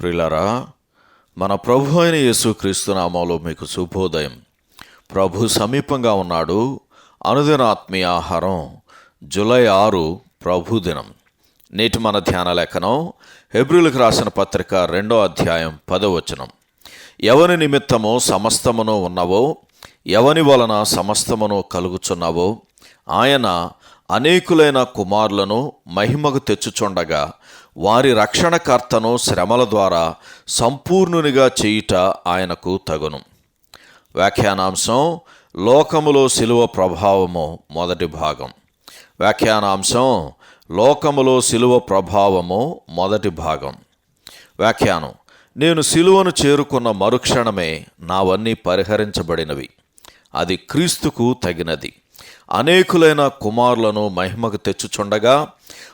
ప్రిలరా మన ప్రభు అయిన యేసుక్రీస్తు నామంలో మీకు శుభోదయం. ప్రభు సమీపంగా ఉన్నాడు. అనుదిన ఆత్మీయ ఆహారం జూలై ఆరు ప్రభు దినం. నేటి మన ధ్యాన లేఖనం హెబ్రిలకు రాసిన పత్రిక రెండో అధ్యాయం పదవచనం ఎవని నిమిత్తమో సమస్తమును ఉన్నవో ఎవని వలన సమస్తమును కలుగుచున్నావో ఆయన అనేకులైన కుమారులను మహిమకు తెచ్చుచుండగా వారి రక్షణకర్తను శ్రమల ద్వారా సంపూర్ణునిగా చేయుట ఆయనకు తగును. వ్యాఖ్యానాంశం లోకములో శిలువ ప్రభావము మొదటి భాగం. వ్యాఖ్యానాంశం లోకములో శిలువ ప్రభావము మొదటి భాగం. వ్యాఖ్యానం నేను శిలువను చేరుకున్న మరుక్షణమే నావన్నీ పరిహరించబడినవి. అది క్రీస్తుకు తగినది. అనేకులైన కుమారులను మహిమకు తెచ్చుచుండగా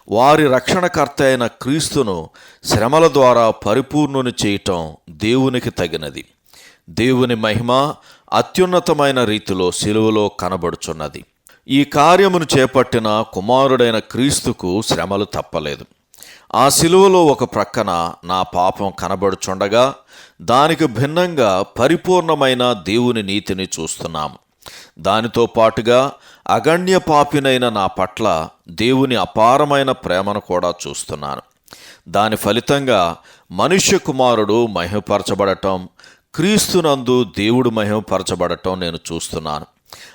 వారి రక్షణకర్త అయిన క్రీస్తును శ్రమల ద్వారా పరిపూర్ణుని చేయటం దేవునికి తగినది. దేవుని మహిమ అత్యున్నతమైన రీతిలో సిలువలో కనబడుచున్నది. ఈ కార్యమును చేపట్టిన కుమారుడైన క్రీస్తుకు శ్రమలు తప్పలేదు. ఆ సిలువలో ఒక ప్రక్కన నా పాపం కనబడుచుండగా దానికి భిన్నంగా పరిపూర్ణమైన దేవుని నీతిని చూస్తున్నాం. దానితో పాటుగా అగణ్య పాపినైన నా పట్ల దేవుని అపారమైన ప్రేమను కూడా చూస్తున్నాను. దాని ఫలితంగా మనుష్య కుమారుడు మహిమపరచబడటం క్రీస్తునందు దేవుడు మహిమపరచబడటం నేను చూస్తున్నాను.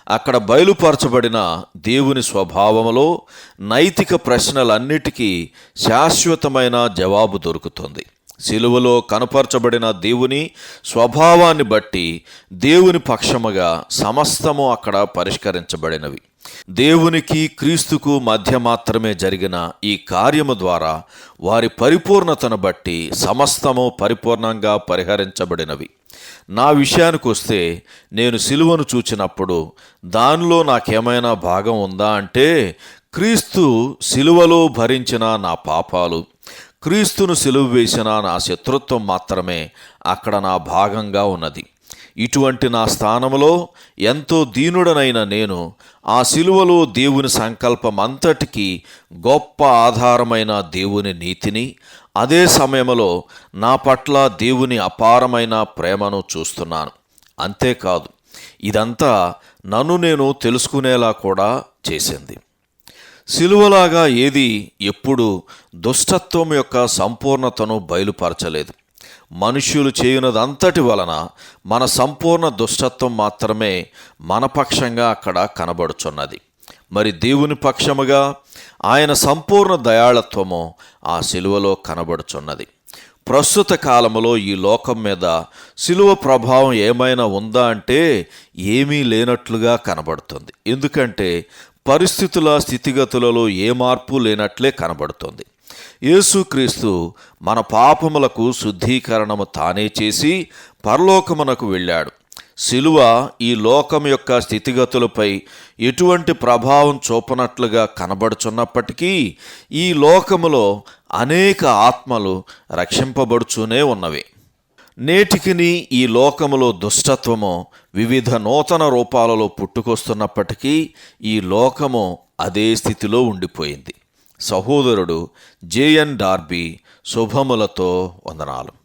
అక్కడ బయలుపరచబడిన దేవుని స్వభావములో నైతిక ప్రశ్నలన్నిటికీ శాశ్వతమైన జవాబు దొరుకుతుంది. శిలువలో కనపరచబడిన దేవుని స్వభావాన్ని బట్టి దేవుని పక్షముగా సమస్తము అక్కడ పరిష్కరించబడినవి. దేవునికి క్రీస్తుకు మధ్య మాత్రమే జరిగిన ఈ కార్యము ద్వారా వారి పరిపూర్ణతను బట్టి సమస్తము పరిపూర్ణంగా పరిహరించబడినవి. నా విషయానికి వస్తే నేను సిలువను చూచినప్పుడు దానిలో నాకేమైనా భాగం ఉందా అంటే క్రీస్తు సిలువలో భరించిన నా పాపాలు. క్రీస్తును సిలువ వేసిన నా శత్రుత్వం మాత్రమే అక్కడ నా భాగంగా ఉన్నది. ఇటువంటి నా స్థానంలో ఎంతో దీనుడనైన నేను ఆ సిలువలో దేవుని సంకల్పం అంతటికీ గొప్ప ఆధారమైన దేవుని నీతిని అదే సమయంలో నా పట్ల దేవుని అపారమైన ప్రేమను చూస్తున్నాను. అంతేకాదు ఇదంతా నన్ను నేను తెలుసుకునేలా కూడా చేసింది. సిలువలాగా ఏది ఎప్పుడు దుష్టత్వం యొక్క సంపూర్ణతను బయలుపరచలేదు. మనుష్యులు చేయునదంతటి వలన మన సంపూర్ణ దుష్టత్వం మాత్రమే మన పక్షంగా అక్కడ కనబడుచున్నది. మరి దేవుని పక్షముగా ఆయన సంపూర్ణ దయాళత్వము ఆ సిలువలో కనబడుచున్నది. ప్రస్తుత కాలములో ఈ లోకం మీద సిలువ ప్రభావం ఏమైనా ఉందా అంటే ఏమీ లేనట్లుగా కనబడుతుంది. ఎందుకంటే పరిస్థితుల స్థితిగతులలో ఏ మార్పు లేనట్లే కనబడుతుంది. యేసుక్రీస్తు మన పాపములకు శుద్ధీకరణము తానే చేసి పరలోకమునకు వెళ్ళాడు. శిలువ ఈ లోకం యొక్క స్థితిగతులపై ఎటువంటి ప్రభావం చూపనట్లుగా కనబడుచున్నప్పటికీ ఈ లోకములో అనేక ఆత్మలు రక్షింపబడుచూనే ఉన్నవి. నేటికిని ఈ లోకములో దుష్టత్వము వివిధ నూతన రూపాలలో పుట్టుకొస్తున్నప్పటికీ ఈ లోకము అదే స్థితిలో ఉండిపోయింది. సహోదరుడు జేఎన్ డార్బీ శుభములతో వందనాలు.